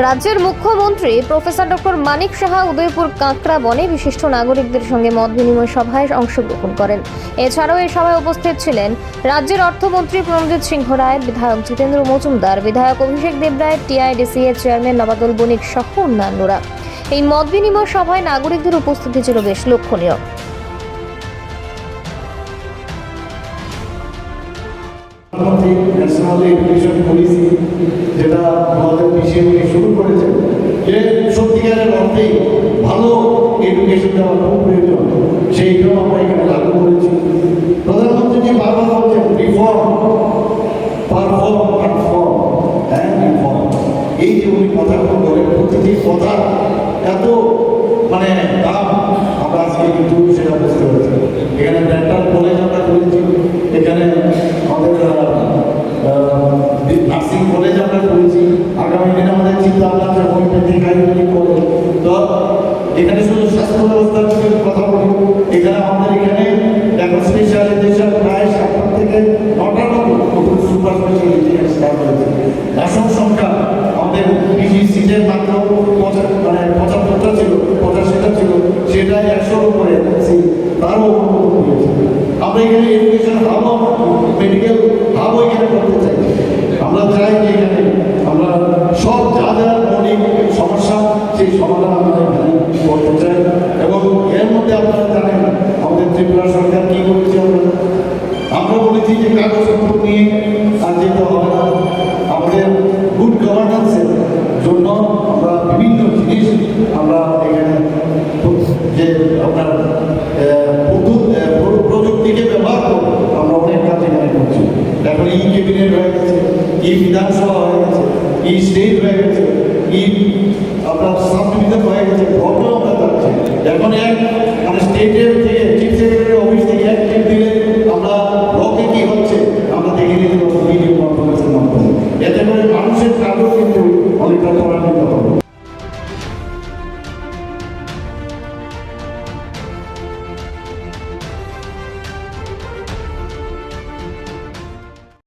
রাজ্যের মুখ্যমন্ত্রী professor doctor Manik Saha Udaipur কাঁকড়া বনে বিশিষ্ট নাগরিকদের সঙ্গে মত বিনিময় সভায় অংশগ্রহণ করেন। এছাড়াও এই সভায় উপস্থিত ছিলেন রাজ্যের অর্থমন্ত্রী প্রণজিৎ সিংহ রায়, বিধায়ক জিতেন্দ্র মজুমদার, বিধায়ক অভিষেক দেবরায় টিআইডিসি এর চেয়ারম্যান নবাদল বণিক সহ অন্যান্যরা। এই মত বিনিময় সভায় নাগরিকদের উপস্থিতি ছিল বেশ লক্ষণীয়। ন্যাশনাল এডুকেশন পলিসি উনি শুরু করেছেন যে সত্যিকারের অর্থেই ভালো এডুকেশন দেওয়া খুব প্রয়োজন সেইটাও আমরা এখানে লাগু করেছি। প্রধানমন্ত্রী যে বারবার বলছেন রিফর্ম পারফর্ম রিফর্ম এই যে উনি কথাগুলো বলেন, প্রতিটি কথা এত মানে দাম আমরা আজকে কিন্তু সেটা বুঝতে পারছি এখানে ডেন্টাল কলেজ আমরা করেছি এখানে আমাদের নার্সিং কলেজ আমরা করেছি আগামী দিনে আমাদের চিন্তা ভাবনা আছে আয়ুর্বেদিক কলেজ তো এখানে শুধু স্বাস্থ্য ব্যবস্থার কথা বলি এখানে আমাদের এখানে এখন স্পেশালাইজেশন প্রায় সাতটা থেকে মতো নতুন সুপার স্পেশালিটি স্টার্ট হয়েছে আসন সংখ্যা আমাদের পিজি সিটের মাত্র মানে পঁচাত্তরটা ছিল, পঁচাশিটা ছিল সেটা একশোর উপরে তারও আমরা এখানে এডুকেশন হাবও মেডিকেল হাবও এখানে করতে চাই আমরা চাই যে এখানে আমরা সব যা যা মৌলিক সমস্যা সেই সমাধান আমরা এখানে করতে চাই এবং এর মধ্যে আপনারা জানেন আমাদের ত্রিপুরা সরকার কী করেছে আমরা? আমরা বলেছি যে কাগজপত্র নিয়ে আর যেতে হবে না। আমাদের গুড গভর্নেন্সের জন্য আমরা বিভিন্ন জিনিস আমরা এখানে যে আপনার প্রযুক্তিকে ব্যবহার করে আমরা অনেক কাজ এখানে করছি। এখন ই ক্যাবিনেট হয়ে গেছে ই বিধানসভা হয়ে গেছে ই স্টেট হয়ে গেছে ই আপনার সাব ডিভিশন হয়ে